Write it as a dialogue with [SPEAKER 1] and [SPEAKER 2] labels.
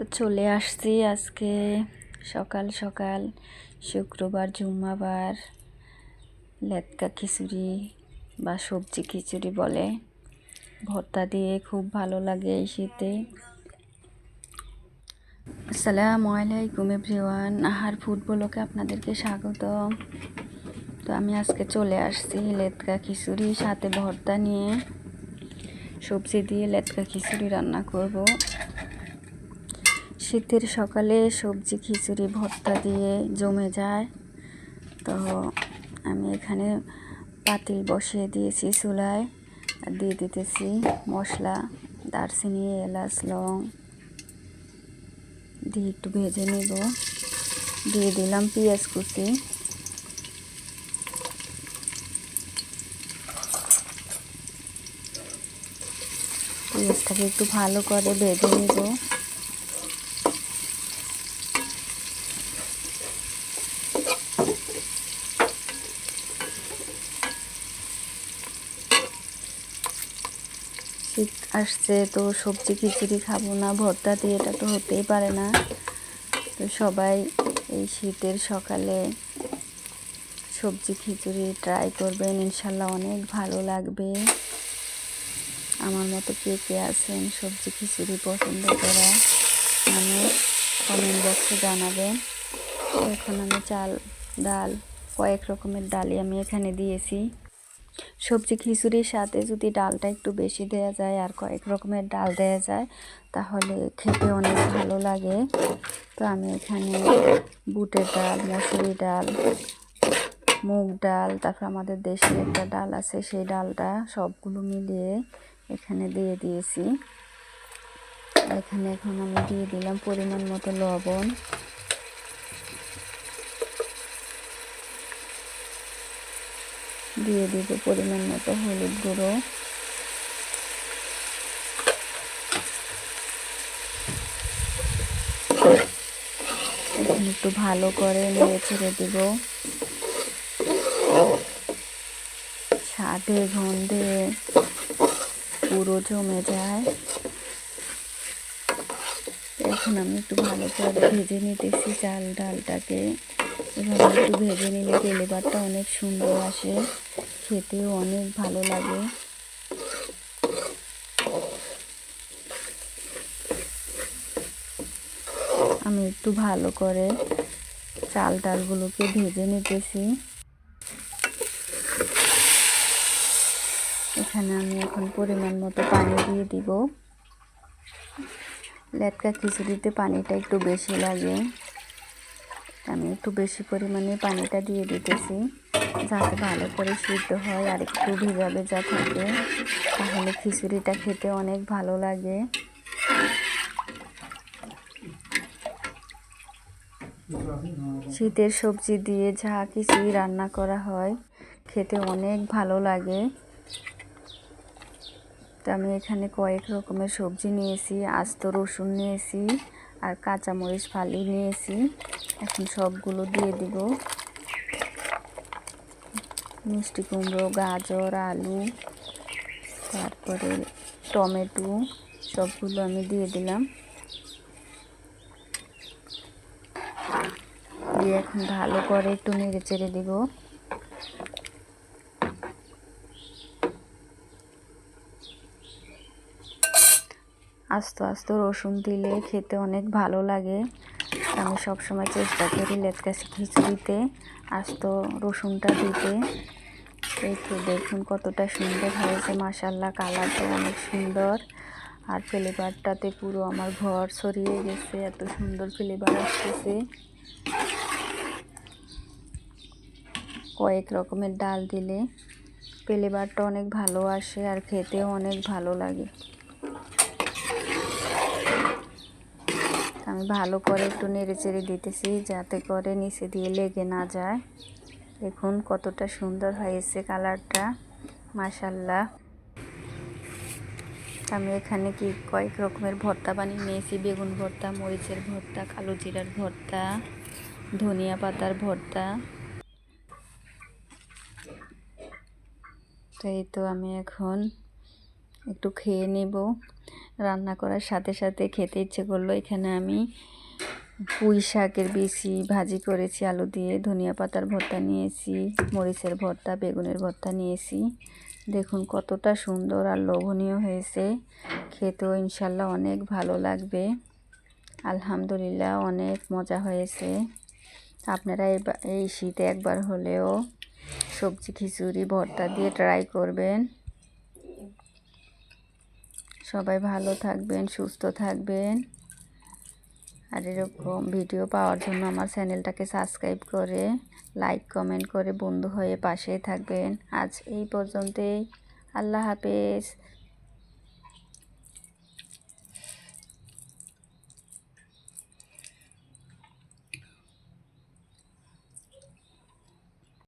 [SPEAKER 1] তো চলে আসছি আজকে। সকাল সকাল, শুক্রবার, জুম্মাবার লেটকা খিচুড়ি বা সবজি খিচুড়ি বলে। ভর্তা দিয়ে খুব ভালো লাগে এই শীতে। আসসালামু আলাইকুম এভরিওয়ান, আহার ফুটবলকে আপনাদেরকে স্বাগত। তো আমি আজকে চলে আসছি লেটকা খিচুড়ি, সাথে ভর্তা নিয়ে। সবজি দিয়ে লেটকা খিচুড়ি রান্না করব। শীতের সকালে সবজি, খিচুড়ি, ভর্তা দিয়ে জমে যায়। তো আমি এখানে পাতিল বসিয়ে দিয়েছি চুলায়। আর দিয়ে দিতেছি মশলা, দারচিনি, এলাচ, লং। দিয়ে একটু ভেজে নেব। দিয়ে দিলাম পেঁয়াজ কুচি। পেঁয়াজটাকে একটু ভালো করে ভেজে নেব। শীত আসছে, তো সবজি খিচুড়ি খাব না, ভর্তা দিয়ে এটা তো হতেই পারে না। তো সবাই এই শীতের সকালে সবজি খিচুড়ি ট্রাই করবেন, ইনশাল্লাহ অনেক ভালো লাগবে। আমার মতো কে কে আছেন সবজি খিচুড়ি পছন্দ করা মানুষ কমেন্ট বক্সে জানাবেন। এখন আমি চাল, ডাল, কয়েক রকমের ডালই আমি এখানে দিয়েছি। সবজি খিচুড়ির সাথে যদি ডালটা একটু বেশি দেওয়া যায় আর কয়েক রকমের ডাল দেওয়া যায়, তাহলে খেতে অনেক ভালো লাগে। তো আমি এখানে বুটের ডাল মসুরি ডাল, মুগ ডাল, তারপর আমাদের দেশে একটা ডাল আছে, সেই ডালটা সবগুলো মিলিয়ে এখানে দিয়ে দিয়েছি। এখানে এখন আমি দিয়ে দিলাম পরিমাণ মতো লবণ। দিয়ে দিব পরিমাণ মতো হলুদ গুঁড়ো। একটু ভালো করে নিয়ে ছেড়ে দিব। স্বাদে গন্ধে পুরো জমে যায়। এখন আমি একটু ভালো করে ভেজে নিতেছি চাল ডালটাকে। এভাবে একটু ভেজে নিলে ফ্লেভারটা অনেক সুন্দর আসে। খেতেও অনেক ভালো লাগে। আমি একটু ভালো করে চাল ডালগুলোকে ভেজে নিতেছি। এখানে আমি এখন পরিমাণ মতো পানি দিয়ে দিব। লেটকা খিচুড়িতে পানিটা একটু বেশি লাগে। আমি একটু বেশি পরিমাণে পানিটা দিয়ে দিতেছি, যাতে ভালো করে সিদ্ধ হয় আর একটু ভেজা ভেজা থাকে। তাহলে খিচুড়িটা খেতে অনেক ভালো লাগে। শীতের সবজি দিয়ে যা কিছুই রান্না করা হয়, খেতে অনেক ভালো লাগে। তো আমি এখানে কয়েক রকমের সবজি নিয়েছি, আস্ত রসুন নিয়েছি আর কাঁচামরিচ, ফালি নিয়েছি। এখন সবগুলো দিয়ে দিব। মিষ্টি কুমড়ো, গাজর, আলু, তারপরে টমেটো, সবগুলো আমি দিয়ে দিলাম। দিয়ে এখন ভালো করে একটু নেড়ে চেড়ে দিব। আস্ত আস্ত রসুন দিলে খেতে অনেক ভালো লাগে। আমি সবসময় চেষ্টা করি লেটকা খিচুড়িতে আস্ত রসুনটা দিতে। এই তো দেখুন কতটা সুন্দর হয়েছে। মাসাল্লাহ কালারটা অনেক সুন্দর। আর ফ্লেভারটাতে পুরো আমার ঘর ছড়িয়ে গেছে, এত সুন্দর ফ্লেভার আসতেছে। কয়েক রকমের ডাল দিলে ফ্লেভারটা অনেক ভালো আসে আর খেতেও অনেক ভালো লাগে। আমি ভালো করে একটু নেড়ে চেড়ে দিতেছি যাতে করে নিচে দিয়ে লেগে না যায়। দেখুন কতটা সুন্দর হয়েছে কালারটা। মাসাল্লাহ আমি এখানে কি কয়েক রকমের ভর্তা বানিয়ে নিয়েছি। বেগুন ভর্তা, মরিচের ভর্তা, কালো জিরার ভর্তা, ধনিয়া পাতার ভর্তা। তো এই তো আমি এখন একটু খেয়ে নেব। রান্না করার সাথে সাথে খেতে ইচ্ছে করল। এখানে আমি পুঁই শাকের বেশি ভাজি করেছি, আলু দিয়ে ধনিয়া পাতার ভর্তা নিয়েছি, মরিচের ভর্তা, বেগুনের ভর্তা নিয়েছি। দেখুন কতটা সুন্দর আর লোভনীয় হয়েছে। খেতেও ইনশাল্লাহ অনেক ভালো লাগবে। আলহামদুলিল্লাহ অনেক মজা হয়েছে। আপনারা এই শীতে একবার হলেও সবজি খিচুড়ি, ভর্তা দিয়ে ট্রাই করবেন। সবাই ভালো থাকবেন, সুস্থ থাকবেন। আর এরকম ভিডিও পাওয়ার জন্য আমার চ্যানেলটাকে সাবস্ক্রাইব করে লাইক কমেন্ট করে বন্ধু হয়ে পাশে থাকবেন। আজ এই পর্যন্তই। আল্লাহ হাফেজ।